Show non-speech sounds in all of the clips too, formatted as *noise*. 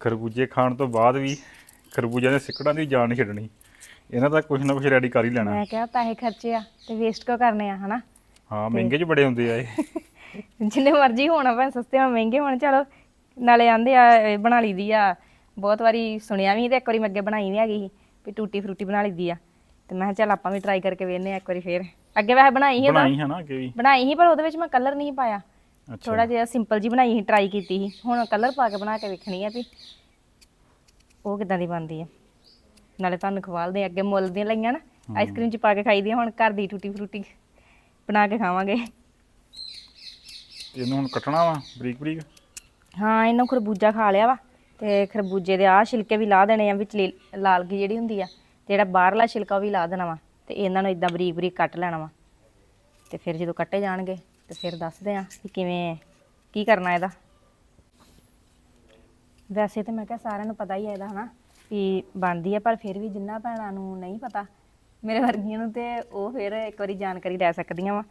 ਖਰਬੂਜੇ ਖਾਣ ਤੋਂ ਬਾਅਦ ਵੀ ਖਰਬੂਜਿਆਂ ਦੇ ਸਿੱਕੜਾਂ ਦੀ ਜਾਨ ਨਹੀਂ ਛੱਡਣੀ। ਇਹਨਾਂ ਦਾ ਕੁਝ ਨਾ ਕੁਝ ਰੈਡੀ ਕਰ ਹੀ ਲੈਣਾ। ਮੈਂ ਕਿਹਾ ਪੈਸੇ ਖਰਚੇ ਆ ਤੇ ਵੇਸਟ ਕਿਉਂ ਕਰਨੇ ਆ ਹਨਾ? ਹਾਂ ਮਹਿੰਗੇ ਚ ਬੜੇ ਹੁੰਦੇ ਆ ਇਹ। *laughs* ਜਿੰਨੇ ਮਰਜ਼ੀ ਹੋਣ ਭਾਵੇਂ ਸਸਤੇ ਹੋਣ ਮਹਿੰਗੇ ਹੋਣ ਚਲੋ ਨਾਲੇ ਆਂਦੇ ਆ ਇਹ ਬਣਾ ਲਈਦੀ ਆ। ਬਹੁਤ ਵਾਰੀ ਸੁਣਿਆ ਵੀ ਤੇ ਇੱਕ ਵਾਰੀ ਮੈਂ ਅੱਗੇ ਬਣਾਈ ਵੀ ਹੈਗੀ ਸੀ ਵੀ ਟੂਟੀ ਫਰੂਟੀ ਬਣਾ ਲਈਦੀ ਆ। ਤੇ ਮੈਂ ਕਿਹਾ ਚੱਲ ਆਪਾਂ ਵੀ ਟਰਾਈ ਕਰਕੇ ਵੇਖਨੇ ਆ ਇੱਕ ਵਾਰੀ ਫੇਰ। ਅੱਗੇ ਵੈਸੇ ਬਣਾਈ ਸੀ ਉਦੋਂ। ਬਣਾਈ ਹੈ ਨਾ ਅੱਗੇ ਵੀ। ਬਣਾਈ ਸੀ ਪਰ ਉਹਦੇ ਵਿੱਚ ਮੈਂ ਕਲਰ ਨਹੀਂ ਪਾਇਆ। ਥੋੜਾ ਜਿਹਾ ਸਿੰਪਲ ਜੀ ਬਣਾਈ ਸੀ ਟਰਾਈ ਕੀਤੀ ਸੀ। ਹੁਣ ਕਲਰ ਪਾ ਕੇ ਬਣਾ ਕੇ ਵੇਖਣੀ ਆ ਵੀ ਉਹ ਕਿਦਾਂ ਦੀ ਬਣਦੀ ਆ। ਨਾਲੇ ਤੁਹਾਨੂੰ ਖਵਾਲਦੇ ਆ, ਅੱਗੇ ਮੁੱਲ ਦੀਆਂ ਲਈਆਂ ਨਾ ਆਈਸਕ੍ਰੀਮ ਚ ਪਾ ਕੇ ਖਾਈਦੀਆਂ ਹੁਣ ਘਰ ਦੀ ਟੂਟੀ ਫਰੂਟੀ ਬਣਾ ਕੇ ਖਾਵਾਂਗੇ। ਇਹਨੂੰ ਹੁਣ ਕੱਟਣਾ ਵਾ ਬਰੀਕ ਬਰੀਕ? ਹਾਂ ਇਹਨੂੰ ਖਰਬੂਜਾ ਖਾ ਲਿਆ ਵਾ ਤੇ ਖਰਬੂਜੇ ਦੇ ਆਹ ਛਿਲਕੇ ਵੀ ਲਾ ਦੇਣੇ ਆ ਵਿੱਚ ਲਾਲਗੀ ਜਿਹੜੀ ਹੁੰਦੀ ਆ ਤੇ ਜਿਹੜਾ ਬਾਹਰਲਾ ਛਿਲਕਾ ਉਹ ਵੀ ਲਾ ਦੇਣਾ ਵਾ ਤੇ ਇਹਨਾਂ ਨੂੰ ਇਦਾਂ ਬਰੀਕ ਬਰੀਕ ਕੱਟ ਲੈਣਾ ਵਾ। ਤੇ ਫਿਰ ਜਦੋਂ ਕੱਟੇ ਜਾਣਗੇ ਤੇ ਫਿਰ ਦੱਸਦੇ ਆ ਕਿ ਕਿਵੇਂ ਕੀ ਕਰਨਾ ਇਹਦਾ। ਵੈਸੇ ਤੇ ਮੈਂ ਕਿਹਾ ਸਾਰਿਆਂ ਨੂੰ ਪਤਾ ਹੀ ਹੈ ਇਹਦਾ ਹਨਾ ਵੀ ਬਣਦੀ ਆ ਪਰ ਫਿਰ ਵੀ ਜਿੰਨਾ ਭੈਣਾਂ ਨੂੰ ਨਹੀਂ ਪਤਾ ਮੇਰੇ ਵਰਗੀਆਂ ਨੂੰ ਤੇ ਉਹ ਫਿਰ ਇੱਕ ਵਾਰੀ ਜਾਣਕਾਰੀ ਲੈ ਸਕਦੀਆਂ ਵਾ।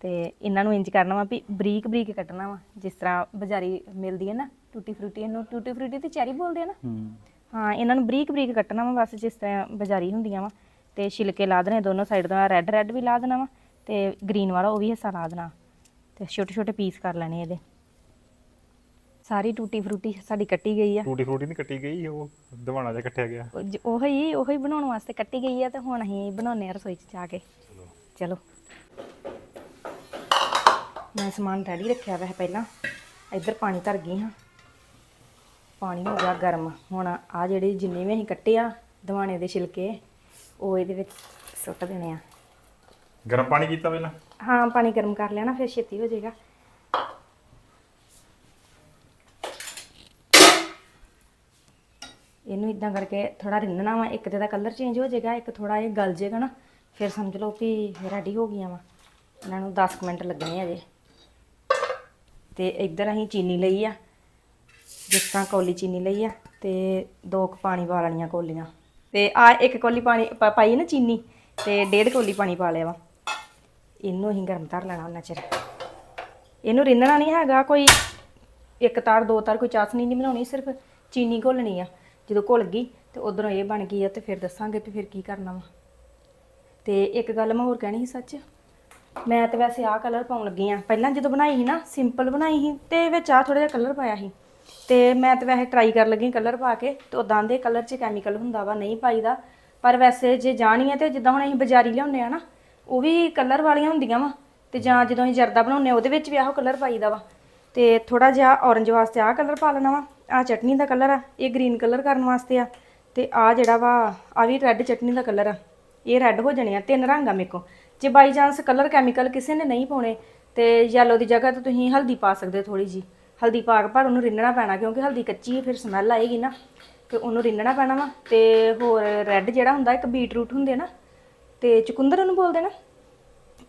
ਤੇ ਇਹਨਾਂ ਨੂੰ ਇੰਜ ਕਰਨਾ ਵਾ ਵੀ ਬਰੀਕ ਬਰੀਕ ਕੱਟਣਾ ਵਾ ਜਿਸ ਤਰ੍ਹਾਂ ਬਾਜ਼ਾਰੀ ਮਿਲਦੀ ਹੈ ਨਾ ਟੂਟੀ ਫਰੂਟੀ ਇਹਨੂੰ ਟੂਟੀ ਫਰੂਟੀ ਤੇ ਚੈਰੀ ਬੋਲਦੇ ਆ ਨਾ। ਹੂੰ। ਹਾਂ ਇਹਨਾਂ ਨੂੰ ਬਰੀਕ ਬਰੀਕ ਕੱਟਣਾ ਵਾ ਬਸ ਜਿਸ ਤਰ੍ਹਾਂ ਬਾਜ਼ਾਰੀ ਹੁੰਦੀਆਂ ਵਾ। ਤੇ ਛਿਲਕੇ ਲਾ ਦੇਣੇ ਦੋਨੋਂ ਸਾਈਡ ਤੋਂ ਰੈੱਡ ਰੈੱਡ ਵੀ ਲਾ ਦੇਣਾ ਵਾ ਤੇ ਗ੍ਰੀਨ ਵਾਲਾ ਉਹ ਵੀ ਹਿੱਸਾ ਲਾ ਦੇਣਾ। ਤੇ ਛੋਟੇ ਛੋਟੇ ਪੀਸ ਕਰ ਲੈਣੇ ਇਹਦੇ। ਸਾਰੀ ਟੂਟੀ ਫਰੂਟੀ ਸਾਡੀ ਕੱਟੀ ਗਈ ਆ। ਟੂਟੀ ਫਰੂਟੀ ਨਹੀਂ ਕੱਟੀ ਗਈ ਉਹ ਦਵਾਣਾ ਜਿਹਾ ਕੱਟਿਆ ਗਿਆ। ਉਹ ਜ- ਉਹੀ ਉਹੀ ਬਣਾਉਣ ਵਾਸਤੇ ਕੱਟੀ ਗਈ ਆ ਤੇ ਹੁਣ ਅਸੀਂ ਬਣਾਉਨੇ ਆ ਰਸੋਈ 'ਚ ਜਾ ਕੇ। ਚਲੋ। ਮੈਂ ਸਮਾਨ ਰੈਡੀ ਰੱਖਿਆ ਵੈਸੇ ਪਹਿਲਾਂ। ਇੱਧਰ ਪਾਣੀ ਧਰ ਗਈ ਹਾਂ। ਪਾਣੀ ਹੋ ਗਿਆ ਗਰਮ। ਹੁਣ ਆ ਜਿਹੜੇ ਜਿੰਨੇ ਵੀ ਅਸੀਂ ਕੱਟੇ ਆ ਦਵਾਣੇ ਦੇ ਛਿਲਕੇ ਉਹ ਇਹਦੇ ਵਿੱਚ ਸੁੱਟ ਦੇਣੇ ਆ। ਗਰਮ ਪਾਣੀ ਕੀਤਾ ਪਹਿਲਾਂ? ਹਾਂ, ਪਾਣੀ ਗਰਮ ਕਰ ਲਿਆ ਨਾ, ਫਿਰ ਛੇਤੀ ਹੋ ਜਾਏਗਾ। ਇਹਨੂੰ ਇਦਾਂ ਕਰਕੇ ਥੋੜਾ ਰਿੰਨਣਾ ਵਾ, ਇੱਕ ਤੇ ਦਾ ਕਲਰ ਚੇਂਜ ਹੋ ਜਾਏਗਾ, ਇੱਕ ਥੋੜਾ ਇਹ ਗਲ ਜਾਏਗਾ ਨਾ, ਫਿਰ ਸਮਝ ਲਓ ਵੀ ਰੈਡੀ ਹੋ ਗਈਆਂ ਵਾ। ਇਹਨਾਂ ਨੂੰ 10 ਕੁ ਮਿੰਟ ਲੱਗਣੇ ਆ ਜੇ ਤੇ ਇੱਧਰ ਅਸੀਂ ਚੀਨੀ ਲਈ ਆ, ਜਿਸ ਤਰ੍ਹਾਂ ਕੌਲੀ ਚੀਨੀ ਲਈ ਆ, ਤੇ ਦੋ ਕੁ ਪਾਣੀ ਪਾ ਲੈਣੀਆਂ ਕੌਲੀਆਂ। ਤੇ ਆ ਇੱਕ ਕੌਲੀ ਪਾਣੀ ਪਾ- ਪਾਈ ਨਾ ਚੀਨੀ, ਤੇ ਡੇਢ ਕੌਲੀ ਪਾਣੀ ਪਾ ਲਿਆ ਵਾ। ਇਹਨੂੰ ਅਸੀਂ ਗਰਮ ਧਰ ਲੈਣਾ ਉਹਨਾਂ ਚਿਰ। ਇਹਨੂੰ ਰਿੰਨਣਾ ਨਹੀਂ ਹੈਗਾ, ਕੋਈ ਇੱਕ ਤਾਰ, ਦੋ ਤਾਰ, ਕੋਈ ਚਾਸਨੀ ਨਹੀਂ ਬਣਾਉਣੀ, ਸਿਰਫ ਚੀਨੀ ਘੋਲਣੀ ਆ। ਜਦੋਂ ਘੁਲ ਗਈ ਤੇ ਉਧਰੋਂ ਇਹ ਬਣ ਗਈ ਆ ਤੇ ਫਿਰ ਦੱਸਾਂਗੇ ਵੀ ਫਿਰ ਕੀ ਕਰਨਾ ਵਾ। ਤੇ ਇੱਕ ਗੱਲ ਮੈਂ ਹੋਰ ਕਹਿਣੀ ਸੀ ਸੱਚ, ਮੈਂ ਤਾਂ ਵੈਸੇ ਆਹ ਕਲਰ ਪਾਉਣ ਲੱਗੀ ਆ। ਪਹਿਲਾਂ ਜਦੋਂ ਬਣਾਈ ਸੀ ਨਾ ਸਿੰਪਲ ਬਣਾਈ ਸੀ ਤੇ ਵਿੱਚ ਆ ਥੋੜਾ ਜਿਹਾ ਕਲਰ ਪਾਇਆ ਸੀ। ਤੇ ਮੈਂ ਤਾਂ ਵੈਸੇ ਟਰਾਈ ਕਰ ਲੱਗੀ ਕਲਰ ਪਾ ਕੇ ਤੇ ਉਦਾਂ ਦੇ ਕਲਰ 'ਚ ਕੈਮੀਕਲ ਹੁੰਦਾ ਵਾ, ਨਹੀਂ ਪਾਈਦਾ। ਪਰ ਵੈਸੇ ਜੇ ਜਾਣੀ ਹੈ ਤੇ ਜਿੱਦਾਂ ਹੁਣ ਅਸੀਂ ਬਾਜ਼ਾਰੀ ਲਿਆਉਂਦੇ ਆ ਨਾ ਉਹ ਵੀ ਕਲਰ ਵਾਲੀਆਂ ਹੁੰਦੀਆਂ ਵਾ ਤੇ ਜਾਂ ਜਦੋਂ ਅਸੀਂ ਜਰਦਾ ਬਣਾਉਂਦੇ ਹਾਂ, ਉਹਦੇ ਵਿੱਚ ਵੀ ਆਹੋ ਕਲਰ ਪਾਈਦਾ ਵਾ। ਤੇ ਥੋੜਾ ਜਿਹਾ ਔਰੰਜ ਵਾਸਤੇ ਆਹ ਕਲਰ ਪਾ ਲੈਣਾ ਵਾ। ਆਹ ਚਟਨੀ ਦਾ ਕਲਰ ਆ, ਇਹ ਗ੍ਰੀਨ ਕਲਰ ਕਰਨ ਵਾਸਤੇ ਆ। ਤੇ ਆਹ ਜਿਹੜਾ ਵਾ ਆ ਵੀ ਰੈੱਡ ਚਟਨੀ ਦਾ ਕਲਰ ਆ। ਇਹ ਰੈੱਡ ਹੋ ਜਾਣੇ ਆ, ਤਿੰਨ ਰੰਗ ਆ ਮੇਰੇ ਕੋਲ। ਜੇ ਬਾਈ ਚਾਂਸ ਕਲਰ ਕੈਮੀਕਲ ਕਿਸੇ ਨੇ ਨਹੀਂ ਪਾਉਣੇ, ਤੇ ਯੈਲੋ ਦੀ ਜਗ੍ਹਾ ਤੇ ਤੁਸੀਂ ਹਲਦੀ ਪਾ ਸਕਦੇ ਹੋ ਥੋੜੀ ਜੀ ਹਲਦੀ ਪਾ ਕੇ ਪਰ ਉਹਨੂੰ ਰਿੰਨਣਾ ਪੈਣਾ, ਕਿਉਂਕਿ ਹਲਦੀ ਕੱਚੀ ਹੈ ਫਿਰ ਸਮੈਲ ਆਏਗੀ ਨਾ। ਤੇ ਉਹਨੂੰ ਰਿੰਨਣਾ ਪੈਣਾ ਵਾ। ਤੇ ਹੋਰ ਰੈੱਡ ਜਿਹੜਾ ਹੁੰਦਾ, ਇੱਕ ਬੀਟਰੂਟ ਹੁੰਦੇ ਨਾ ਤੇ ਚੁਕੰਦਰ ਉਹਨੂੰ ਬੋਲਦੇ ਨਾ?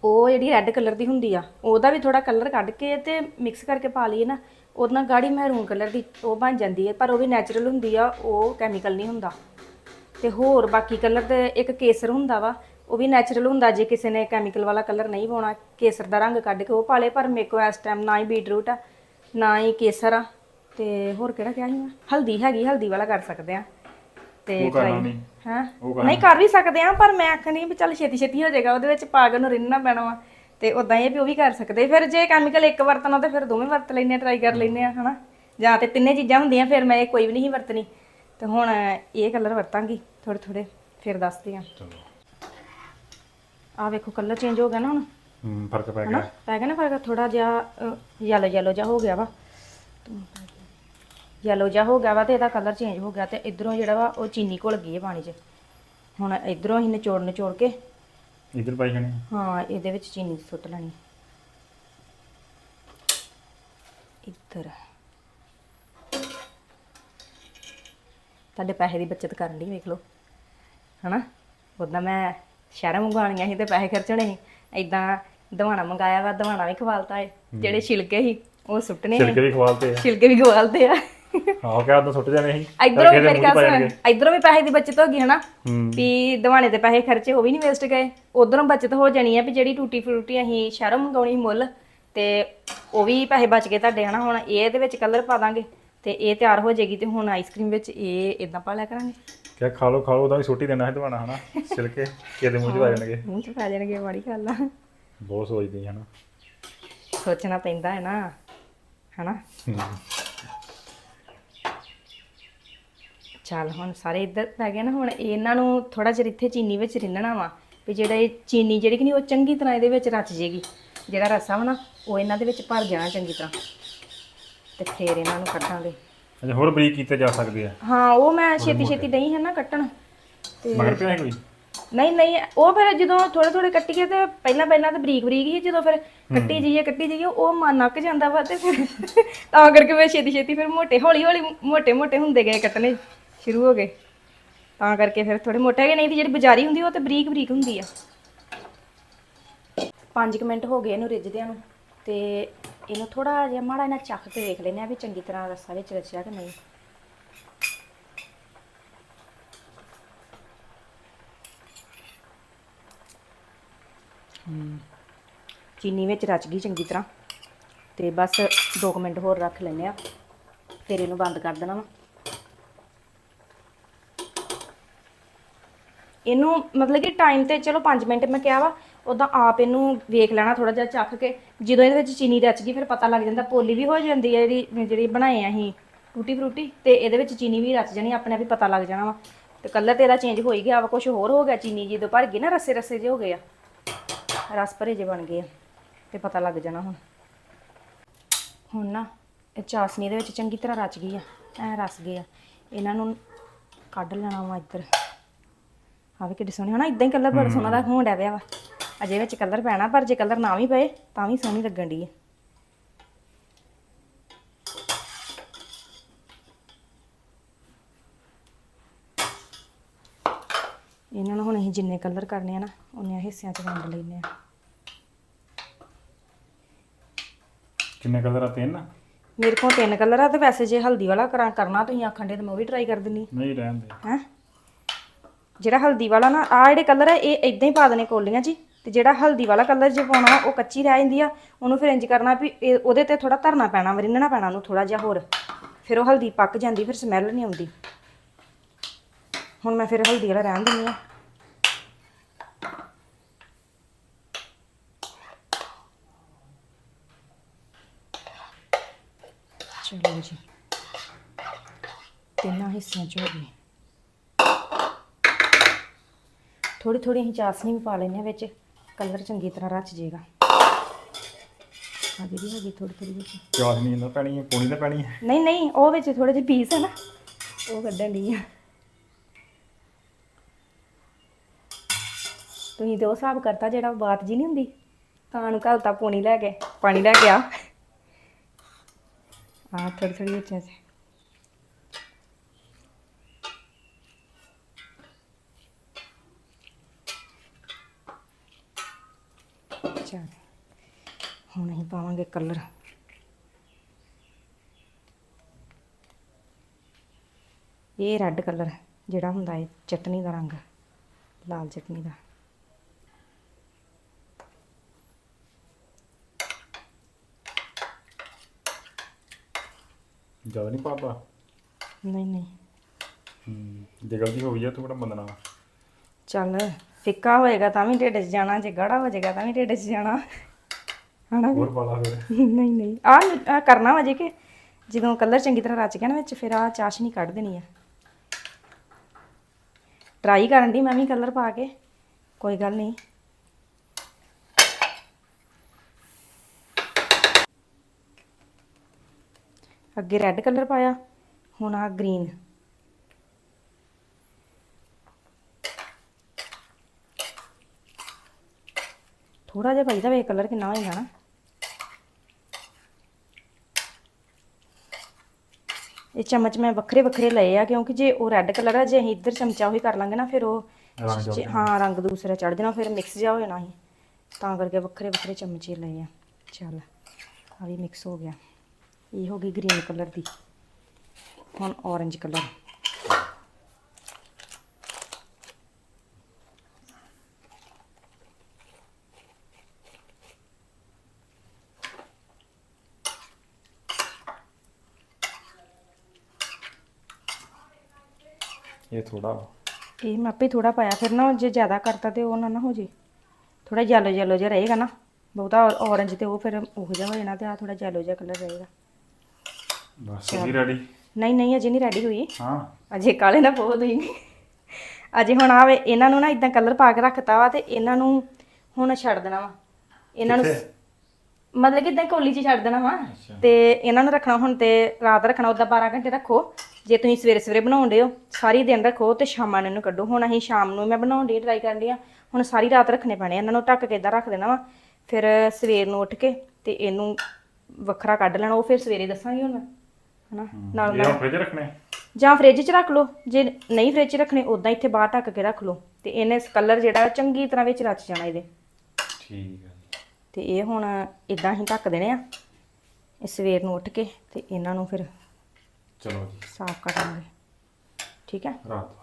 ਉਹ ਜਿਹੜੀ ਰੈੱਡ ਕਲਰ ਦੀ ਹੁੰਦੀ ਆ, ਉਹਦਾ ਵੀ ਥੋੜਾ ਕਲਰ ਕੱਢ ਕੇ ਤੇ ਮਿਕਸ ਕਰਕੇ ਪਾ ਲਈਏ ਨਾ, ਉਹਦੇ ਨਾਲ ਗਾੜੀ ਮਹਿਰੂਨ ਕਲਰ ਦੀ ਉਹ ਬਣ ਜਾਂਦੀ ਹੈ ਪਰ ਉਹ ਵੀ ਨੈਚੁਰਲ ਹੁੰਦੀ ਆ, ਉਹ ਕੈਮੀਕਲ ਨਹੀਂ ਹੁੰਦਾ। ਤੇ ਹੋਰ ਬਾਕੀ ਕਲਰ ਤੇ ਇੱਕ ਕੇਸਰ ਹੁੰਦਾ ਵਾ, ਉਹ ਵੀ ਨੈਚੁਰਲ ਹੁੰਦਾ, ਜੇ ਕਿਸੇ ਨੇ ਕੈਮੀਕਲ ਵਾਲਾ ਕਲਰ ਨਹੀਂ ਪਾਉਣਾ, ਕੇਸਰ ਦਾ ਰੰਗ ਕੱਢ ਕੇ ਉਹ ਪਾ ਲੇ ਪਰ ਮੇਰੇ ਕੋਲ ਇਸ ਟਾਈਮ ਨਾ ਹੀ ਬੀਟਰੂਟ ਆ, ਨਾ ਹੀ ਕੇਸਰ ਆ, ਤੇ ਹੋਰ ਕਿਹੜਾ ਕਿਹਾ ਸੀ ਮੈਂ? ਹਲਦੀ ਹੈਗੀ, ਹਲਦੀ ਵਾਲਾ ਕਰ ਸਕਦੇ ਆ। ਤੇ ਉਹ ਕਰਨਾ ਨਹੀਂ। ਹੈਂ? ਉਹ ਨਹੀਂ ਕਰ ਵੀ ਸਕਦੇ ਆ ਪਰ ਮੈਂ ਆਖਣੀ ਵੀ ਚੱਲ ਛੇਤੀ ਛੇਤੀ ਹੋ ਜਾਏਗਾ ਉਹਦੇ ਵਿੱਚ ਪਾ ਕੇ ਉਹਨੂੰ ਰਿੰਨਣਾ ਪੈਣਾ ਵਾ। ਤੇ ਉਦਾਂ ਇਹ ਵੀ ਉਹ ਵੀ ਕਰ ਸਕਦੇ। ਫਿਰ ਜੇ ਕੈਮੀਕਲ ਇੱਕ ਵਰਤਣਾ ਤੇ ਫਿਰ ਦੋਵੇਂ ਵਰਤ ਲੈਨੇ ਆ ਟਰਾਈ ਕਰ ਲੈਨੇ ਆ ਹਨਾ। ਜਾਂ ਤੇ ਤਿੰਨੇ ਚੀਜ਼ਾਂ ਹੁੰਦੀਆਂ ਫਿਰ ਮੈਂ ਇਹ ਕੋਈ ਵੀ ਨਹੀਂ ਵਰਤਣੀ। ਤੇ ਹੁਣ ਇਹ ਕਲਰ ਵਰਤਾਂਗੀ ਥੋੜੇ ਥੋੜੇ ਫਿਰ ਦੱਸਦੀ ਆ ਚਲੋ। ਆ ਵੇਖੋ ਕਲਰ ਚੇਂਜ ਹੋ ਗਿਆ ਨਾ ਹੁਣ। ਹੂੰ ਫ਼ਰਕ ਪੈ ਹਨਾ? ਗਿਆ। ਪੈ ਗਿਆ ਨਾ ਫ਼ਰਕ ਥੋੜਾ ਜਿਹਾ ਯੈਲੋ ਯੈਲੋ ਜਿਹਾ ਹੋ ਗਿਆ ਵਾ। ਯੈਲੋ ਜਿਹਾ ਹੋ ਗਿਆ ਵਾ ਤੇ ਇਹਦਾ ਕਲਰ ਚੇਂਜ ਹੋ ਗਿਆ ਤੇ ਇਧਰੋਂ ਜਿਹੜਾ ਵਾ ਉਹ ਚੀਨੀ ਘੁਲ ਗਈ ਹੈ ਪਾਣੀ 'ਚ। ਹੁਣ ਇਧਰੋਂ ਅਸੀਂ ਨਿਚੋੜ ਨਿਚੋੜ ਕੇ ਇਧਰ ਪਾਈ ਜਾਣੀ ਹਾਂ ਇਹਦੇ ਵਿੱਚ ਚੀਨੀ ਸੁੱਟ ਲੈਣੀ। ਇੱਧਰ। ਤੁਹਾਡੇ ਪੈਸੇ ਦੀ ਬਚਤ ਕਰਨ ਲਈ ਵੇਖ ਲਓ। ਹਨਾ? ਉਦਾਂ ਮੈਂ ਸ਼ਹਿਰਾਂ ਮੰਗਵਾਉਣੀਆਂ ਸੀ ਤੇ ਪੈਸੇ ਖਰਚਣੇ ਸੀ। ਐਦਾਂ ਦਵਾਣਾ ਮੰਗਾਇਆ ਵਾ ਦਵਾਣਾ ਵੀ ਖਵਾਲਤਾ ਏ। ਜਿਹੜੇ ਛਿਲਕੇ ਸੀ ਉਹ ਸੁੱਟਣੇ ਸੀ ਛਿਲਕੇ ਵੀ ਖਵਾਲਤੇ ਆ। ਛਿਲਕੇ ਵੀ ਖਵਾਲਤੇ ਆ। ਹਾਂ ਕਿਹਾ ਤਾਂ ਸੁੱਟ ਜਾਣੇ ਸੀ। ਇਧਰੋਂ ਵੀ ਮੇਰੀ ਪਾ ਗੱਲ ਇਧਰੋਂ ਵੀ ਪੈਸੇ ਦੀ ਬਚਤ ਹੋ ਗਈ ਹਨਾ ਵੀ ਦਵਾਣੇ ਤੇ ਪੈਸੇ ਖਰਚੇ ਉਹ ਵੀ ਨਹੀਂ ਵੇਸਟ ਗਏ। ਉਧਰੋਂ ਬਚਤ ਹੋ ਜਾਣੀ ਹੈ ਵੀ ਜਿਹੜੀ ਟੂਟੀ ਫਰੂਟੀ ਅਸੀਂ ਸ਼ਹਿਰੋਂ ਮੰਗਾਉਣੀ ਮੁੱਲ ਤੇ ਉਹ ਵੀ ਪੈਸੇ ਬਚ ਗਏ ਤੁਹਾਡੇ ਹਨਾ ਹੁਣ ਇਹਦੇ ਵਿੱਚ ਕਲਰ ਪਾ ਦਾਂਗੇ ਤੇ ਇਹ ਤਿਆਰ ਹੋ ਜਾਏਗੀ ਤੇ ਹੁਣ ਆਈਸਕ੍ਰੀਮ ਵਿੱਚ ਇਹ ਇਦਾਂ ਪਾ ਲਿਆ ਕਰਾਂਗੇ। ਕਿਆ ਖਾ ਲੋ ਖਾ ਲੋ ਉਹਦਾ ਵੀ ਛੋਟੀ ਦੇਣਾ ਹੈ ਦਵਾਣਾ ਹਨਾ ਛਿਲਕੇ ਕਿਹਦੇ ਮੂੰਹ 'ਚ ਆ ਜਾਣਗੇ। ਮੂੰਹ ਚ ਪਾ ਜਾਣਗੇ ਬੜੀ ਗੱਲ ਆ। ਬਹੁਤ ਸੋਚਦੀ ਹਨਾ। ਸੋਚਣਾ ਪੈਂਦਾ ਹੈ ਨਾ ਹਨਾ। ਚੱਲ ਹੁਣ ਸਾਰੇ ਇੱਧਰ ਪੈ ਗਏ ਨਾ ਹੁਣ ਇਹਨਾਂ ਨੂੰ ਥੋੜਾ ਜਿਹਾ ਇੱਥੇ ਚੀਨੀ ਵਿੱਚ ਰਿੰਨਣਾ ਵਾ ਵੀ ਜਿਹੜਾ ਇਹ ਚੀਨੀ ਜਿਹੜੀ ਕਿ ਨਹੀਂ ਉਹ ਚੰਗੀ ਤਰ੍ਹਾਂ ਇਹਦੇ ਵਿੱਚ ਰਚ ਜੇਗੀ। ਜਿਹੜਾ ਰਸਾ ਵਾ ਨਾ ਉਹ ਇਹਨਾਂ ਦੇ ਵਿੱਚ ਭਰ ਜਾਣਾ ਚੰਗੀ ਤਰ੍ਹਾਂ। ਤੇ ਫੇਰ ਇਹਨਾਂ ਨੂੰ ਕੱਢਾਂਗੇ। ਅੱਛਾ ਹੋਰ ਬਰੀਕ ਕੀਤੇ ਜਾ ਸਕਦੇ ਆ? ਹਾਂ ਉਹ ਮੈਂ ਛੇਤੀ ਛੇਤੀ ਨਹੀਂ ਹੈ ਨਾ ਕੱਟਣ। ਤੇ ਮਗਰ ਪਿਆ ਹੈ ਕੋਈ? ਨਹੀਂ ਨਹੀਂ ਉਹ ਫਿਰ ਜਦੋਂ ਥੋੜੇ ਥੋੜੇ ਕੱਟੀਏ ਤੇ ਪਹਿਲਾਂ ਪਹਿਲਾਂ ਤਾਂ ਬਰੀਕ ਬਰੀਕ ਹੀ ਜਦੋਂ ਫਿਰ ਕੱਟੀ ਜਾਈਏ ਕੱਟੀ ਜਾਈਏ ਉਹ ਮਨ ਨੱਕ ਜਾਂਦਾ ਵਾ ਤੇ ਫਿਰ ਤਾਂ ਕਰਕੇ ਮੈਂ ਛੇਤੀ ਛੇਤੀ ਫਿਰ ਮੋਟੇ ਹੌਲੀ ਹੌਲੀ ਮੋਟੇ ਮੋਟੇ ਹੁੰਦੇ ਗਏ ਕੱਟਣੇ। ਸ਼ੁਰੂ ਹੋ ਗਏ। ਤਾਂ ਕਰਕੇ ਫਿਰ ਥੋੜੇ ਮੋਟੇ ਹੈਗੇ ਨਹੀਂ ਤੇ ਜਿਹੜੀ ਬਾਜ਼ਾਰੀ ਹੁੰਦੀ ਉਹ ਤੇ ਬਰੀਕ ਬਰੀਕ ਹੁੰਦੀ ਆ। 5 ਮਿੰਟ ਹੋ ਗਏ ਇਹਨੂੰ ਰਿੱਝਦਿਆਂ ਨੂੰ ਤੇ ਇਹਨੂੰ ਥੋੜਾ ਜਿਹਾ ਮਾੜਾ ਜਿਹਾ ਚੱਖ ਕੇ ਵੇਖ ਲੈਨੇ ਆ ਵੀ ਚੰਗੀ ਤਰ੍ਹਾਂ ਰਸਾ ਵਿੱਚ ਰਚਿਆ ਕਿ ਨਹੀਂ। ਚੀਨੀ ਵਿੱਚ ਰਚ ਗਈ ਚੰਗੀ ਤਰ੍ਹਾਂ ਤੇ ਬਸ 2 ਮਿੰਟ ਹੋਰ ਰੱਖ ਲੈਨੇ ਆ। ਫਿਰ ਇਹਨੂੰ ਬੰਦ ਕਰ ਦੇਣਾ ਵਾ। ਇਹਨੂੰ ਮਤਲਬ ਕਿ ਟਾਈਮ ਤੇ ਚਲੋ 5 ਮਿੰਟ ਮੈਂ ਕਿਹਾ ਵਾ ਉਦਾਂ ਆਪ ਇਹਨੂੰ ਵੇਖ ਲੈਣਾ ਥੋੜਾ ਜਿਹਾ ਚੱਖ ਕੇ। ਜਦੋਂ ਇਹਦੇ ਵਿੱਚ ਚੀਨੀ ਰਚ ਗਈ, ਫਿਰ ਪਤਾ ਲੱਗ ਜਾਂਦਾ ਪੋਲੀ ਵੀ ਹੋ ਜਾਂਦੀ ਹੈ ਜਿਹੜੀ ਜਿਹੜੀ ਬਣਾਏ ਆ ਅਸੀਂ ਟੂਟੀ ਫਰੂਟੀ, ਤੇ ਇਹਦੇ ਵਿੱਚ ਚੀਨੀ ਵੀ ਰਚ ਜਾਣੀ, ਆਪਣੇ ਆਪ ਹੀ ਪਤਾ ਲੱਗ ਜਾਣਾ ਵਾ। ਤੇ ਕਲਰ ਤੇ ਇਹਦਾ ਚੇਂਜ ਹੋ ਹੀ ਗਿਆ ਵਾ ਕੁਝ ਹੋਰ ਹੋ ਗਿਆ ਚੀਨੀ ਜਦੋਂ ਭਰ ਗਈ ਨਾ ਰਸੇ ਰਸੇ ਜੇ ਹੋ ਗਏ ਆ। ਰਸ ਭਰੇ ਜੇ ਬਣ ਗਏ ਆ, ਤੇ ਪਤਾ ਲੱਗ ਜਾਣਾ ਹੁਣ। ਹੁਣ ਨਾ ਇਹ ਚਾਸਨੀ ਦੇ ਵਿੱਚ ਚੰਗੀ ਤਰ੍ਹਾਂ ਰਚ ਗਈ ਆ, ਐ ਰਸ ਗਏ ਆ। ਇਹਨਾਂ ਨੂੰ ਕੱਢ ਲੈਣਾ ਵਾ ਇੱਧਰ। ਆ ਵੀ ਕਿੱਡੀ ਸੋਹਣੀ ਹਨਾ? ਇਦਾਂ ਹੀ ਕਲਰ ਬੜਾ ਸੋਹਣਾ ਦਾ ਹੋਣ ਡਿਆ ਪਿਆ ਵਾ। ਅਜੇ ਵਿੱਚ ਕਲਰ ਪੈਣਾ ਪਰ ਜੇ ਕਲਰ ਨਾ ਵੀ ਪਏ ਤਾਂ ਵੀ ਸੋਹਣੀ ਲੱਗਣ ਦੀ ਹੈ ਇਹਨਾਂ ਨੂੰ ਹੁਣ ਅਸੀਂ ਜਿੰਨੇ ਕਲਰ ਕਰਨੇ ਆ ਨਾ ਉਹਨੇ ਹਿੱਸਿਆਂ 'ਚ ਵੰਡ ਲੈਨੇ ਆ। ਕਿੰਨੇ ਕਲਰ ਆ? ਤਿੰਨ? ਮੇਰੇ ਕੋਲ ਤਿੰਨ ਕਲਰ ਆ ਤੇ ਵੈਸੇ ਜੇ ਹਲਦੀ ਵਾਲਾ ਕਰਾਂ ਕਰਨਾ ਤੁਸੀਂ ਆਖਣ ਦੇ ਤਾਂ ਮੈਂ ਉਹ ਵੀ ਟਰਾਈ ਕਰ ਦਿੰਨੀ ਨਹੀਂ ਰਹਿਣ ਦੇ। ਹੈ? ਜਿਹੜਾ ਹਲਦੀ ਵਾਲਾ ਨਾ ਆ ਜਿਹੜੇ ਕਲਰ ਆ, ਇਹ ਇਦਾਂ ਹੀ ਪਾ ਦੇਣੇ ਕੋਲੀਆਂ 'ਚ ਹੀ ਤੇ ਜਿਹੜਾ ਹਲਦੀ ਵਾਲਾ ਕਲਰ ਜੇ ਪਾਉਣਾ, ਉਹ ਕੱਚੀ ਰਹਿ ਜਾਂਦੀ ਆ। ਉਹਨੂੰ ਫਿਰ ਇੰਜ ਕਰਨਾ ਵੀ ਇਹ- ਉਹਦੇ ਤੇ ਥੋੜਾ ਧਰਨਾ ਪੈਣਾ, ਵਰਿੰਨਣਾ ਪੈਣਾ ਉਹਨੂੰ ਥੋੜਾ ਜਿਹਾ ਹੋਰ। ਫਿਰ ਉਹ ਹਲਦੀ ਪੱਕ ਜਾਂਦੀ, ਫਿਰ ਸਮੈਲ ਨਹੀਂ ਆਉਂਦੀ। ਹੁਣ ਮੈਂ ਫਿਰ ਹਲਦੀ ਵਾਲਾ ਰਹਿਣ ਦਿੰਦੀ ਆ। ਚਲੋ ਜੀ। ਤਿੰਨਾਂ ਹਿੱਸਿਆਂ ਚ ਹੋ ਗਈ। ਥੋੜੀ ਥੋੜੀ ਅਸੀਂ ਚਾਸਨੀ ਵੀ ਪਾ ਲੈਂਦੇ ਹਾਂ ਵਿੱਚ। ਕਲਰ ਚੰਗੀ ਤਰ੍ਹਾਂ ਰਚ ਜਾਏਗਾ। ਆ ਜਿਹੜੀ ਹੈਗੀ ਥੋੜੀ ਥੋੜੀ ਵਿੱਚ। ਚਾਸ ਨਹੀਂ ਇਹਨਾਂ ਪੈਣੀ ਹੈ ਪੂਣੀ ਤਾਂ ਪੈਣੀ ਹੈ? ਨਹੀਂ ਨਹੀਂ ਉਹ ਵਿੱਚ ਥੋੜੇ ਜਿਹੇ ਪੀਸ ਹੈ ਨਾ ਉਹ ਕੱਢਣ ਦੀ ਆ। ਤੁਸੀਂ ਤੇ ਉਹ ਹਿਸਾਬ ਕਰਤਾ ਜਿਹੜਾ ਬਾਤ ਜੀ ਨਹੀਂ ਹੁੰਦੀ? ਤਾਂ ਨੂੰ ਘਲਤਾ ਪੂਣੀ ਲੈ ਕੇ ਪਾਣੀ ਲੈ ਕੇ ਆ। ਆ ਥੋੜੀ ਥੋੜੀ ਵਿੱਚ ਐਸੇ ਚਲ ਹੁਣ ਅਸੀਂ ਪਾਵਾਂਗੇ ਕਲਰ। ਇਹ ਰੈੱਡ ਕਲਰ ਜਿਹੜਾ ਹੁੰਦਾ ਹੈ ਚਟਨੀ ਦਾ ਰੰਗ ਲਾਲ ਚਟਨੀ ਦਾ। ਜ਼ਿਆਦਾ ਨਹੀਂ ਪਾਤਾ? ਨਹੀਂ ਨਹੀਂ। ਹੂੰ ਜੇ ਗਲਤੀ ਹੋ ਗਈ ਆ ਤੂੰ ਬੜਾ ਮੰਨਣਾ ਚੱਲ। ਫਿੱਕਾ ਹੋਏਗਾ ਤਾਂ ਵੀ ਢਿੱਡ 'ਚ ਜਾਣਾ ਜੇ ਗਾੜਾ ਹੋ ਜਾਏਗਾ ਤਾਂ ਵੀ ਢਿੱਡ 'ਚ ਜਾਣਾ। ਹਨਾ ਵੀ? ਹੋਰ ਪਾ ਲਾ ਫਿਰ। ਨਹੀਂ ਨਹੀਂ। ਆ ਆ ਕਰਨਾ ਵਾ ਜੇ ਕਿ ਜਦੋਂ ਕਲਰ ਚੰਗੀ ਤਰ੍ਹਾਂ ਰਚ ਗਿਆ ਨਾ ਵਿੱਚ ਫਿਰ ਆ ਚਾਸ਼ਨੀ ਕੱਢ ਦੇਣੀ ਆ। ਟਰਾਈ ਕਰਨ ਦੀ ਮੈਂ ਵੀ ਕਲਰ ਪਾ ਕੇ। ਕੋਈ ਗੱਲ ਨਹੀਂ। ਅੱਗੇ ਰੈੱਡ ਕਲਰ ਪਾਇਆ ਹੁਣ ਆ ਗ੍ਰੀਨ ਥੋੜਾ ਜਿਹਾ ਪਾਈਦਾ ਵੇ ਕਲਰ ਕਿੰਨਾ ਹੋਏਗਾ ਨਾ। ਇਹ ਚਮਚ ਮੈਂ ਵੱਖਰੇ ਵੱਖਰੇ ਲਏ ਆ ਕਿਉਂਕਿ ਜੇ ਉਹ ਰੈੱਡ ਕਲਰ ਆ ਜੇ ਅਸੀਂ ਇੱਧਰ ਚਮਚਾ ਉਹੀ ਕਰ ਲਾਂਗੇ ਨਾ ਫਿਰ ਉਹ ਜੇ- ਹਾਂ ਰੰਗ ਦੂਸਰਾ ਚੜ ਜਾਣਾ ਫਿਰ ਮਿਕਸ ਜਾ ਹੋ ਜਾਣਾ ਸੀ। ਤਾਂ ਕਰਕੇ ਵੱਖਰੇ ਵੱਖਰੇ ਚਮਚੇ ਲਏ ਆ। ਚੱਲ ਆ ਵੀ ਮਿਕਸ ਹੋ ਗਿਆ। ਇਹ ਹੋ ਗਈ ਗ੍ਰੀਨ ਕਲਰ ਦੀ। ਹੁਣ orange ਕਲਰ ਇਹ ਥੋੜਾ ਇਹ ਮੈਂ ਆਪੇ ਥੋੜਾ ਪਾਇਆ ਫਿਰ ਨਾ ਜੇ ਜ਼ਿਆਦਾ ਕਰਤਾ ਤੇ ਉਹ ਨਾ ਨਾ ਹੋ ਜੇ। ਥੋੜਾ ਯੈਲੋ ਯੈਲੋ ਜਿਹਾ ਰਹੇਗਾ ਨਾ ਬਹੁਤਾ ਔਰੰਜ ਤੇ ਉਹ ਫਿਰ ਉਹ ਜਿਹਾ ਹੋ ਜਾਣਾ ਤੇ ਆ ਥੋੜਾ ਯੈਲੋ ਜਿਹਾ ਕਲਰ ਰਹੇਗਾ। ਬਸ ਇਹ ਰੈਡੀ ਨਹੀਂ ਨਹੀਂ ਅਜੇ ਨਹੀਂ ਰੈਡੀ ਹੋਈ। ਹਾਂ। ਅਜੇ ਕਾਲੇ ਨਾ ਬਹੁਤ ਹੋਈ ਅਜੇ ਹੁਣ ਆਵੇ ਇਹਨਾਂ ਨੂੰ ਨਾ ਇਦਾਂ ਕਲਰ ਪਾ ਕੇ ਰੱਖਤਾ ਵਾ ਤੇ ਇਹਨਾਂ ਨੂੰ ਹੁਣ ਛੱਡ ਦੇਣਾ ਵਾ। ਇਹਨਾਂ ਨੂੰ? ਮਤਲਬ ਕਿ ਇਦਾਂ ਕੋਲੀ 'ਚ ਛੱਡ ਦੇਣਾ ਵਾ। ਤੇ ਇਹਨਾਂ ਨੂੰ ਰੱਖਣਾ ਹੁਣ ਤੇ ਰਾਤ ਰੱਖਣਾ ਉਦਾਂ 12 ਘੰਟੇ ਰੱਖੋ। ਜੇ ਤੁਸੀਂ ਸਵੇਰੇ ਸਵੇਰੇ ਬਣਾਉਂਦੇ ਹੋ ਸਾਰੀ ਦਿਨ ਰੱਖੋ ਤੇ ਸ਼ਾਮਾਂ ਨੂੰ ਇਹਨੂੰ ਕੱਢੋ। ਹੁਣ ਅਸੀਂ ਸ਼ਾਮ ਨੂੰ ਮੈਂ ਬਣਾਉਣ ਦੀ ਟਰਾਈ ਕਰਨ ਦੀ ਆ। ਹੁਣ ਸਾਰੀ ਰਾਤ ਰੱਖਣੇ ਪੈਣੇ। ਇਹਨਾਂ ਨੂੰ ਢੱਕ ਕੇ ਇਦਾਂ ਰੱਖ ਦੇਣਾ ਵਾ। ਫਿਰ ਸਵੇਰ ਨੂੰ ਉੱਠ ਕੇ ਤੇ ਇਹਨੂੰ ਵੱਖਰਾ ਕੱਢ ਲੈਣਾ। ਉਹ ਫਿਰ ਸਵੇਰੇ ਦੱਸਾਂਗੀ ਹੁਣ ਮੈਂ ਹਨਾ? ਨਾਲ ਹੁਣ ਫ੍ਰਿਜ ਰੱਖਣੇ? ਜਾਂ ਫ੍ਰਿਜ 'ਚ ਰੱਖ ਲਓ। ਜੇ ਨਹੀਂ ਫ੍ਰਿਜ 'ਚ ਰੱਖਣੇ ਉਦਾਂ ਇੱਥੇ ਬਾਹਰ ਢੱਕ ਕੇ ਰੱਖ ਲਓ। ਤੇ ਇਹਨੇ ਕਲਰ ਜਿਹੜਾ ਚੰਗੀ ਤਰ੍ਹਾਂ ਵਿੱਚ ਰਚ ਜਾਣਾ ਇਹਦੇ। ਠੀਕ। ਤੇ ਇਹ ਹੁਣ ਇਦਾਂ ਹੀ ਢੱਕ ਦੇਣੇ ਆ। ਇਹ ਸਵੇਰ ਨੂੰ ਉੱਠ ਕੇ ਤੇ ਇਹਨਾਂ ਨੂੰ ਫਿਰ ਚਲੋ ਜੀ। ਸਾਫ਼ ਕਰ ਲਾਂਗੇ। ਠੀਕ ਹੈ? ਰਾਤ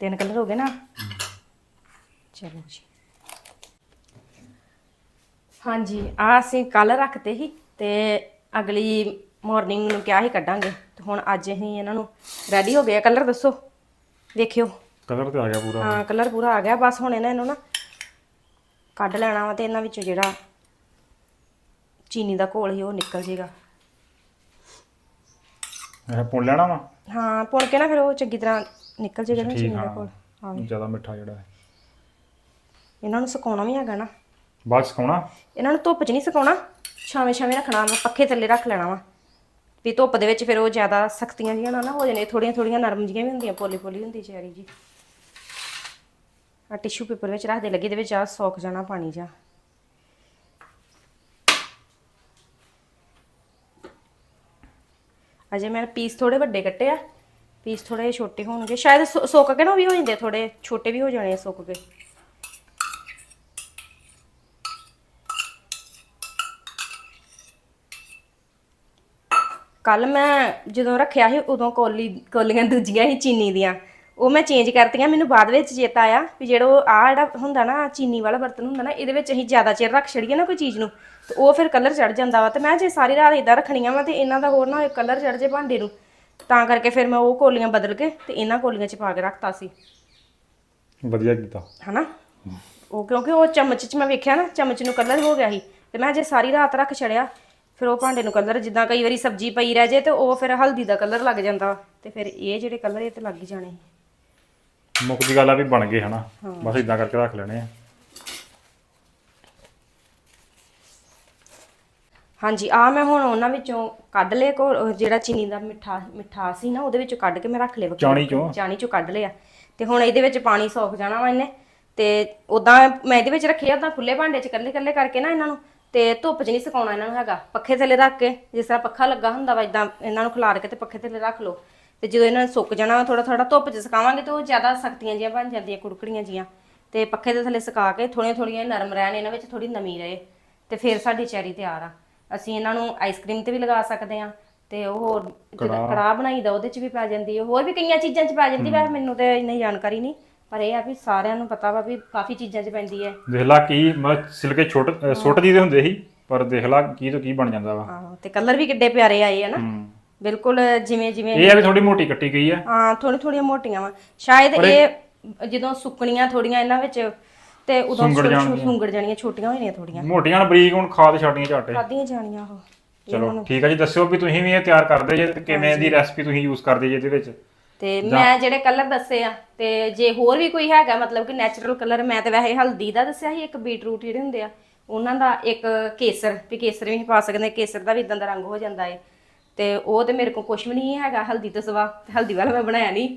ਤਿੰਨ ਕਲਰ ਹੋ ਗਏ ਨਾ? ਚਲੋ ਜੀ। ਹਾਂਜੀ ਆ ਅਸੀਂ ਕੱਲ ਰੱਖਤੇ ਸੀ ਤੇ ਅਗਲੀ ਮਾਰਨਿੰਗ ਨੂੰ ਕਿਹਾ ਸੀ ਕੱਢਾਂਗੇ। ਤੇ ਹੁਣ ਅੱਜ ਅਸੀਂ ਇਹਨਾਂ ਨੂੰ ਰੈਡੀ ਹੋ ਗਏ ਆ। ਕਲਰ ਦੱਸੋ। ਵੇਖਿਓ ਕਲਰ ਤੇ ਆ ਗਿਆ ਪੂਰਾ। ਹਾਂ ਕਲਰ ਪੂਰਾ ਆ ਗਿਆ। ਬਸ ਹੁਣ ਇਹਨਾਂ ਇਹਨੂੰ ਨਾ ਕੱਢ ਲੈਣਾ ਵਾ ਤੇ ਇਹਨਾਂ ਵਿੱਚੋਂ ਜਿਹੜਾ ਚੀਨੀ ਦਾ ਘੋਲ ਸੀ ਉਹ ਨਿਕਲ ਜੇਗਾ। ਇਹ ਪੁਣ ਲੈਣਾ ਵਾ? ਹਾਂ ਪੁਣ ਕੇ ਨਾ ਫਿਰ ਉਹ ਚੰਗੀ ਤਰ੍ਹਾਂ ਨਿਕਲ ਜੇਗਾ ਨਾ ਚੀਨੀ ਦਾ ਹਾਂ ਘੋਲ। ਹਾਂ ਜ਼ਿਆਦਾ ਮਿੱਠਾ ਜਿਹੜਾ ਹੈ। ਇਹਨਾਂ ਨੂੰ ਸੁਕਾਉਣਾ ਵੀ ਹੈਗਾ ਨਾ। ਬਾਅਦ 'ਚ ਸਿਖਾਉਣਾ ਇਹਨਾਂ ਨੂੰ ਧੁੱਪ 'ਚ ਨਹੀਂ ਸੁਕਾਉਣਾ ਛਾਵੇਂ ਛਾਵੇਂ ਰੱਖਣਾ ਵਾ ਪੱਖੇ ਥੱਲੇ ਰੱਖ ਲੈਣਾ ਵਾ। ਵੀ ਧੁੱਪ ਦੇ ਵਿੱਚ ਫਿਰ ਉਹ ਜ਼ਿਆਦਾ ਸਖਤੀਆਂ ਜਿਹੀਆਂ ਨਾ ਨਾ ਹੋ ਜਾਣੇ ਥੋੜੀਆਂ ਥੋੜੀਆਂ ਨਰਮ ਜਿਹੀਆਂ ਵੀ ਹੁੰਦੀਆਂ ਪੋਲੀ ਪੋਲੀ ਹੁੰਦੀ ਚੈਰੀ ਜੀ। ਆ ਟਿਸ਼ੂ ਪੇਪਰ ਵਿੱਚ ਰੱਖ ਦੇ ਲੱਗੇ ਦੇ ਵਿੱਚ ਆ ਸੌਕ ਜਾਣਾ ਪਾਣੀ ਜਾ ਅਜੇ ਮੈਂ ਪੀਸ ਥੋੜੇ ਵੱਡੇ ਕੱਟੇ ਆ ਪੀਸ ਥੋੜੇ ਛੋਟੇ ਹੋਣਗੇ। ਸ਼ਾਇਦ ਸੁ- ਸੁੱਕ ਕੇ ਨਾ ਉਹ ਵੀ ਹੋ ਜਾਂਦੇ ਥੋੜੇ ਛੋਟੇ ਵੀ ਹੋ ਜਾਣੇ ਆ ਸੁੱਕ ਕੇ। ਕੱਲ ਮੈਂ ਜਦੋਂ ਰੱਖਿਆ ਸੀ, ਉਦੋਂ ਕੋਲੀ, ਕੋਲੀਆਂ ਦੂਜੀਆਂ ਸੀ ਚੀਨੀ ਦੀਆਂ। ਉਹ ਮੈਂ ਚੇਂਜ ਕਰਤੀਆਂ ਮੈਨੂੰ ਬਾਅਦ ਵਿੱਚ ਚੇਤਾ ਆਇਆ ਵੀ ਜਿਹੜਾ ਆ ਜਿਹੜਾ ਹੁੰਦਾ ਨਾ ਚੀਨੀ ਵਾਲਾ ਬਰਤਨ ਹੁੰਦਾ ਨਾ ਇਹਦੇ ਵਿੱਚ ਅਸੀਂ ਜ਼ਿਆਦਾ ਚਿਰ ਰੱਖ ਛੜੀਏ ਨਾ ਕੋਈ ਚੀਜ਼ ਨੂੰ ਤੇ ਉਹ ਫਿਰ ਕਲਰ ਚੜ ਜਾਂਦਾ ਵਾ। ਤੇ ਮੈਂ ਜੇ ਸਾਰੀ ਰਾਤ ਇਦਾਂ ਰੱਖਣੀਆਂ ਵਾ ਤੇ ਇਹਨਾਂ ਦਾ ਹੋਰ ਨਾ ਕਲਰ ਚੜ ਜੇ ਭਾਂਡੇ ਨੂੰ ਤਾਂ ਕਰਕੇ ਫਿਰ ਮੈਂ ਉਹ ਕੋਲੀਆਂ ਬਦਲ ਕੇ ਤੇ ਇਹਨਾਂ ਕੋਲੀਆਂ 'ਚ ਪਾ ਕੇ ਰੱਖਤਾ ਸੀ। ਵਧੀਆ ਕੀਤਾ। ਹਨਾ? ਉਹ ਕਿਉਂਕਿ ਉਹ ਚਮਚ 'ਚ ਮੈਂ ਵੇਖਿਆ ਨਾ ਚਮਚ ਨੂੰ ਕਲਰ ਹੋ ਗਿਆ ਸੀ ਤੇ ਮੈਂ ਜੇ ਸਾਰੀ ਰਾਤ ਰੱਖ ਛੜਿਆ ਫਿਰ ਉਹ ਭਾਂਡੇ ਨੂੰ ਕਲਰ ਜਿੱਦਾਂ ਕਈ ਵਾਰੀ ਸਬਜ਼ੀ ਪਈ ਰਹਿ ਜੇ ਤੇ ਉਹ ਫਿਰ ਹਲਦੀ ਦਾ ਕਲਰ ਲੱਗ ਜਾਂਦਾ ਤੇ ਫਿਰ ਇਹ ਜਿਹੜੇ ਕਲਰ ਇਹ ਤੇ ਲੱਗ ਹੀ ਜਾਣੇ। ਮੁੱਕ ਦੀ ਗੱਲ ਆ ਵੀ ਬਣ ਗਏ ਹਨਾ। ਬਸ ਇਦਾਂ ਕਰਕੇ ਰੱਖ ਲੈਣੇ ਆ। ਹਾਂਜੀ ਆ ਮੈਂ ਹੁਣ ਉਹਨਾਂ ਵਿੱਚੋਂ ਕੱਢ ਲਏ ਕੋ ਜਿਹੜਾ ਚੀਨੀ ਦਾ ਮਿੱਠਾ ਮਿੱਠਾ ਸੀ ਨਾ ਉਹਦੇ ਵਿੱਚੋਂ ਕੱਢ ਕੇ ਮੈਂ ਰੱਖ ਲਏ ਚਾਣੀ ਚੋਂ? ਚਾਣੀ ਚੋਂ ਕੱਢ ਲਿਆ। ਤੇ ਹੁਣ ਇਹਦੇ ਵਿੱਚ ਪਾਣੀ ਸੌਖ ਜਾਣਾ ਵਾ ਇਹਨੇ। ਤੇ ਉਦਾਂ ਮੈਂ ਇਹਦੇ ਵਿੱਚ ਰੱਖਿਆ ਤਾਂ ਖੁੱਲੇ ਭਾਂਡੇ 'ਚ ਕੱਲੇ ਕੱਲੇ ਕਰਕੇ ਨਾ ਇਹਨਾਂ ਨੂੰ। ਤੇ ਧੁੱਪ 'ਚ ਨਹੀਂ ਸੁਕਾਉਣਾ ਇਹਨਾਂ ਨੂੰ ਹੈਗਾ। ਪੱਖੇ ਥੱਲੇ ਰੱਖ ਕੇ ਜਿਸ ਤਰ੍ਹਾਂ ਪੱਖਾ ਲੱਗਾ ਹੁੰਦਾ ਵਾ ਇਦਾਂ ਇਹਨਾਂ ਨੂੰ ਖਿਲਾਰ ਕੇ ਤੇ ਪੱਖੇ ਥੱਲੇ ਰੱਖ ਲਓ। ਤੇ ਜਦੋਂ ਇਹਨਾਂ ਨੂੰ ਸੁੱਕ ਜਾਣਾ ਥੋੜਾ ਥੋੜਾ ਧੁੱਪ 'ਚ ਸੁਕਾਵਾਂਗੇ ਤੇ ਉਹ ਜ਼ਿਆਦਾ ਸਖਤੀਆਂ ਜੀਆਂ ਬਣ ਜਾਂਦੀਆਂ ਕੁੜਕੜੀਆਂ ਜੀਆਂ ਤੇ ਪੱਖੇ ਦੇ ਥੱਲੇ ਸੁਕਾ ਕੇ ਥੋੜੀਆਂ ਥੋੜੀਆਂ ਨਰਮ ਰਹਿਣ ਇਹਨਾਂ ਵਿੱਚ ਥੋੜੀ ਨਮੀ ਰਹੇ। ਤੇ ਫਿਰ ਸਾਡੀ ਚੈਰੀ ਤਿਆਰ ਆ। ਅਸੀਂ ਇਹਨਾਂ ਨੂੰ ਆਈਸਕ੍ਰੀਮ ਤੇ ਵੀ ਲਗਾ ਸਕਦੇ ਆ ਤੇ ਉਹ ਹੋਰ ਜਿਹੜਾ ਕੜਾਹ। ਬਣਾਈਦਾ ਉਹਦੇ ਚ ਵੀ ਪੈ ਜਾਂਦੀ ਹੈ। ਹੋਰ ਵੀ ਕਈਆਂ ਚੀਜ਼ਾਂ ਚ ਪੈ ਜਾਂਦੀ ਵੈਸੇ ਮੈਨੂੰ ਤੇ ਇੰਨੀ ਜਾਣਕਾਰੀ ਨਹੀਂ ਪਰ ਇਹ ਆ ਵੀ ਸਾਰਿਆਂ ਨੂੰ ਪਤਾ ਵਾ ਵੀ ਕਾਫੀ ਚੀਜ਼ਾਂ ਚ ਪੈਂਦੀ ਹੈ। ਦੇਖ ਲਾ ਕੀ ਮਤਲਬ ਸਿਲਕੇ ਛੋਟ ਸੁੱਟ ਦੀ ਦੇ ਹੁੰਦੇ ਸੀ ਪਰ ਦੇਖ ਲਾ ਕੀ ਤੋਂ ਕੀ ਬਣ ਜਾਂਦਾ ਵਾ। ਆਹੋ ਤੇ ਕਲਰ ਵੀ ਕਿੱਡੇ ਪਿਆਰੇ ਆਏ ਆ ਨਾ। ਹੂੰ। ਬਿਲਕੁਲ ਜਿਵੇਂ ਜਿਵੇਂ ਇਹ ਆ ਵੀ ਥੋੜੀ ਮੋਟੀ ਕੱਟੀ ਗਈ ਆ। ਹਾਂ ਥੋੜੀ ਥੋੜੀਆਂ ਮੋਟੀਆਂ ਵਾ। ਸ਼ਾਇਦ ਇਹ ਜਦੋਂ ਸੁੱਕਣੀਆਂ ਥੋੜੀਆਂ ਇਹਨਾਂ ਵਿੱਚ ਤੇ ਉਦੋਂ ਸੁੰਗੜ ਜਾਣੀਆਂ ਛੋਟੀਆਂ ਹੋਈਆਂ ਥੋੜੀਆਂ ਮੋਟੀਆਂ ਨਾਲ ਬਰੀਕ ਹੁਣ ਖਾਦ ਛੱਡਣੀਆਂ ਝਾਟੇ। ਖਾਦੀਆਂ ਜਾਣੀਆਂ ਉਹ ਚਲੋ ਠੀਕ ਆ ਜੀ ਦੱਸਿਓ ਵੀ ਤੁਸੀਂ ਵੀ ਇਹ ਤਿਆਰ ਕਰਦੇ ਜੇ ਤੇ ਕਿਵੇਂ ਦੀ ਰੈਸਪੀ ਤੁਸੀਂ ਯੂਜ਼ ਕਰਦੇ ਜੇ ਇਹਦੇ ਵਿੱਚ? ਤੇ ਮੈਂ ਜਿਹੜੇ ਕਲਰ ਦੱਸੇ ਆ ਤੇ ਜੇ ਹੋਰ ਵੀ ਕੋਈ ਹੈਗਾ ਮਤਲਬ ਕਿ ਨੈਚੁਰਲ ਕਲਰ ਮੈਂ ਤੇ ਵੈਸੇ ਹਲਦੀ ਦਾ ਦੱਸਿਆ ਸੀ ਇੱਕ ਬੀਟਰੂਟ ਜਿਹੜੇ ਹੁੰਦੇ ਆ ਉਹਨਾਂ ਦਾ ਇੱਕ ਕੇਸਰ ਵੀ ਕੇਸਰ ਵੀ ਪਾ ਸਕਦੇ ਕੇਸਰ ਦਾ ਵੀ ਇਦਾਂ ਦਾ ਰੰਗ ਹੋ ਜਾਂਦਾ ਏ। ਤੇ ਉਹ ਤੇ ਮੇਰੇ ਕੋਲ ਕੁਝ ਵੀ ਨਹੀਂ ਹੈਗਾ ਹਲਦੀ ਤੋਂ ਸਿਵਾ ਹਲਦੀ ਵਾਲਾ ਮੈਂ ਬਣਾਇਆ ਨਹੀਂ।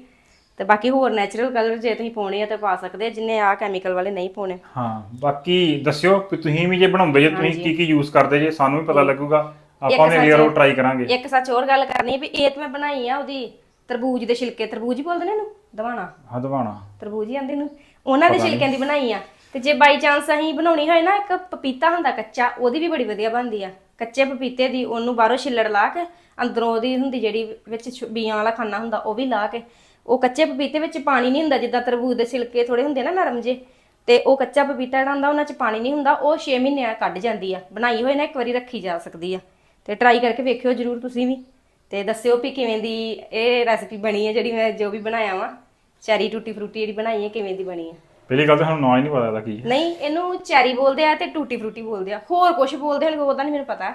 ਤੇ ਬਾਕੀ ਹੋਰ ਨੈਚੁਰਲ ਕਲਰ ਜੇ ਤੁਸੀਂ ਪਾਉਣੇ ਆ ਤੇ ਪਾ ਸਕਦੇ ਆ ਜਿੰਨੇ ਆ ਕੈਮੀਕਲ ਵਾਲੇ ਨਹੀਂ ਪਾਉਣੇ। ਹਾਂ ਬਾਕੀ ਦੱਸਿਓ ਵੀ ਤੁਸੀਂ ਵੀ ਜੇ ਬਣਾਉਂਦੇ ਜੇ ਤੁਸੀਂ ਕੀ ਕੀ ਯੂਜ਼ ਕਰਦੇ ਜੇ ਸਾਨੂੰ ਵੀ ਪਤਾ ਲੱਗੂਗਾ। ਆਪਾਂ ਵੀ ਅਗਰ ਉਹ ਟਰਾਈ ਕਰਾਂਗੇ। ਇੱਕ ਸੱਚ ਹੋਰ ਗੱਲ ਕਰਨੀ ਵੀ ਇਹ ਤੇ ਮੈਂ ਬਣਾਈ ਆ ਉਹਦੀ ਤਰਬੂਜ ਦੇ ਛਿਲਕੇ ਤਰਬੂਜ ਹੀ ਬੋਲਦੇ ਨੇ ਇਹਨੂੰ? ਦਵਾਣਾ। ਹਦਵਾਣਾ ਤਰਬੂਜ ਹੀ ਆਂਦੇ ਨੂੰ ਉਹਨਾਂ ਦੇ ਛਿਲਕਿਆਂ ਦੀ ਬਣਾਈ ਆ। ਤੇ ਜੇ ਬਾਈ ਚਾਂਸ ਅਸੀਂ ਬਣਾਉਣੀ ਹੋਏ ਨਾ ਇੱਕ ਪਪੀਤਾ ਹੁੰਦਾ ਕੱਚਾ ਉਹਦੀ ਵੀ ਬੜੀ ਵਧੀਆ ਬਣਦੀ ਆ। ਕੱਚੇ ਪਪੀਤੇ ਦੀ ਉਹਨੂੰ ਬਾਹਰੋਂ ਛਿੱਲੜ ਲਾ ਕੇ, ਅੰਦਰੋਂ ਉਹਦੀ ਹੁੰਦੀ ਜਿਹੜੀ ਵਿੱਚ ਛ- ਬੀਆਂ ਵਾਲਾ ਖਾਨਾ ਹੁੰਦਾ, ਉਹ ਵੀ ਲਾ ਕੇ। ਉਹ ਕੱਚੇ ਪਪੀਤੇ ਵਿੱਚ ਪਾਣੀ ਨਹੀਂ ਹੁੰਦਾ, ਜਿੱਦਾਂ ਤਰਬੂਜ ਦੇ ਛਿਲਕੇ ਥੋੜੇ ਹੁੰਦੇ ਨਾ ਨਰਮ ਜੇ ਤੇ ਉਹ ਕੱਚਾ ਪਪੀਤਾ ਜਿਹੜਾ ਹੁੰਦਾ, ਉਹਨਾਂ 'ਚ ਪਾਣੀ ਨਹੀਂ ਹੁੰਦਾ, ਉਹ 6 ਮਹੀਨਿਆਂ ਕੱਢ ਜਾਂਦੀ ਆ। ਬਣਾਈ ਹੋਏ ਨਾ ਇੱਕ ਵਾਰੀ ਰੱਖੀ ਜਾ ਸਕਦੀ ਆ। ਤੇ ਟਰਾਈ ਕਰਕੇ ਵੇਖਿਓ ਜਰੂਰ ਤੁਸੀਂ ਵੀ। ਤੇ ਦੱਸਿਓ ਵੀ ਕਿਵੇਂ ਦੀ ਇਹ ਰੈਸਪੀ ਬਣੀ ਹੈ ਜਿਹੜੀ ਮੈਂ ਜੋ ਵੀ ਬਣਾਇਆ ਵਾ। ਚੈਰੀ ਟੂਟੀ ਫਰੂਟੀ ਜਿਹੜੀ ਬਣਾਈ ਹੈ ਕਿਵੇਂ ਦੀ ਬਣੀ ਹੈ ਪਹਿਲੀ ਗੱਲ ਤਾਂ ਸਾਨੂੰ ਨਾਂ ਹੀ ਨਹੀਂ ਪਤਾ ਇਹਦਾ ਕੀ ਹੈ। ਨਹੀਂ ਇਹਨੂੰ ਚੈਰੀ ਬੋਲਦੇ ਆ ਤੇ ਟੂਟੀ ਫਰੂਟੀ ਬੋਲਦੇ ਆ। ਹੋਰ ਕੁਝ ਬੋਲਦੇ ਹੋਣਗੇ ਉਹਦਾ ਨਹੀਂ ਮੈਨੂੰ ਪਤਾ।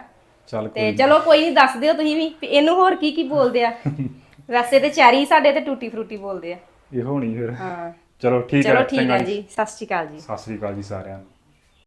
ਚੱਲ ਤੇ ਚਲੋ ਕੋਈ ਨਹੀਂ ਦੱਸ ਦਿਓ ਤੁਸੀਂ ਵੀ ਵੀ ਇਹਨੂੰ ਹੋਰ ਕੀ ਕੀ ਬੋਲਦੇ ਆ। *laughs* ਵੈਸੇ ਤੇ ਚੈਰੀ ਸਾਡੇ ਤੇ ਟੂਟੀ ਫਰੂਟੀ ਬੋਲਦੇ ਆ। ਇਹੋ ਹੋਣੀ ਫਿਰ। ਹਾਂ। ਚਲੋ ਠੀਕ ਹੈ ਚਲੋ ਠੀਕ ਚੰਗਾ ਹੈ ਜੀ। ਸਤਿ ਸ਼੍ਰੀ ਅਕਾਲ ਜੀ। ਸਤਿ ਸ੍ਰੀ ਅਕਾਲ ਜੀ ਸਾਰਿਆਂ ਨੂੰ।